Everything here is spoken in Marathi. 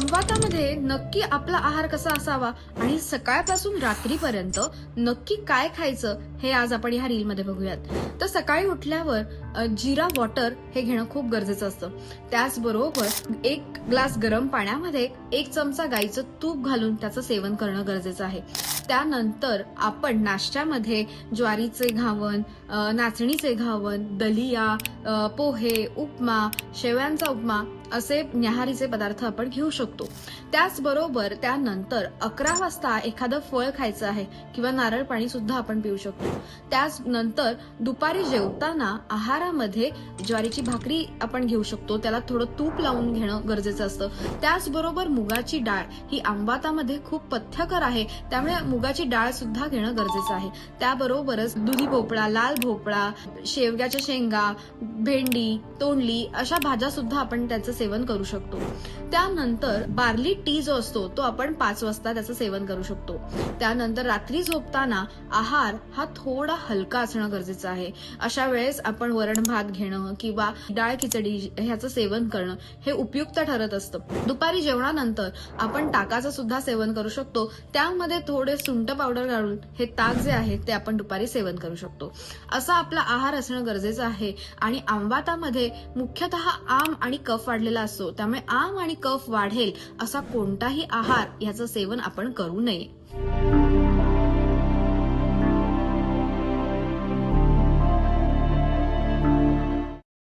संवादामध्ये नक्की आपला आहार कसा असावा आणि सकाळपासून रात्रीपर्यंत नक्की काय खायचं हे आज आपण ह्या रीलमध्ये बघूयात. तर सकाळी उठल्यावर जिरा वॉटर हे घेणं खूप गरजेचं असतं. त्याचबरोबर एक ग्लास गरम पाण्यामध्ये एक चमचा गाईचं तूप घालून त्याचं सेवन करणं गरजेचं आहे. त्यानंतर आपण नाश्त्यामध्ये ज्वारीचे घावन नाचणीचे घावन दलिया पोहे उपमा शेव्यांचा उपमा असे न्याहारीचे पदार्थ आपण घेऊ शकतो. त्याचबरोबर त्यानंतर अकरा वाजता एखादं फळ खायचं आहे किंवा नारळ पाणी सुद्धा आपण पिऊ शकतो. त्यानंतर दुपारी जेवताना आहार आहारामध्ये ज्वारीची भाकरी आपण घेऊ शकतो. त्याला थोडं तूप लावून घेणं गरजेचं असतं. त्याचबरोबर मुगाची डाळ ही आंबातामध्ये खूप पथ्यकर आहे. त्यामुळे मुगाची डाळ सुद्धा घेणं गरजेचं आहे. त्याबरोबरच दुधी भोपळा लाल भोपळा शेवग्याच्या शेंगा भेंडी तोंडली अशा भाज्या सुद्धा आपण त्याचं सेवन करू शकतो. त्यानंतर बार्ली टी जो असतो तो आपण पाच वाजता त्याचं सेवन करू शकतो. त्यानंतर रात्री झोपताना आहार हा थोडा हलका असणं गरजेचं आहे. अशा वेळेस आपण वर वरण भात घेणं किंवा डाळ खिचडी ह्याचं सेवन करणं हे उपयुक्त ठरत असतं. दुपारी जेवणानंतर आपण ताकाचं सुद्धा सेवन करू शकतो. त्यामध्ये थोडे सुंठ पावडर घालून हे ताक जे आहे ते आपण दुपारी सेवन करू शकतो. असा आपला आहार असणं गरजेचं आहे आणि आंबातामध्ये मुख्यतः आम आणि कफ वाढलेला असतो. त्यामुळे आम आणि कफ वाढेल असा कोणताही आहार याचं सेवन आपण करू नये.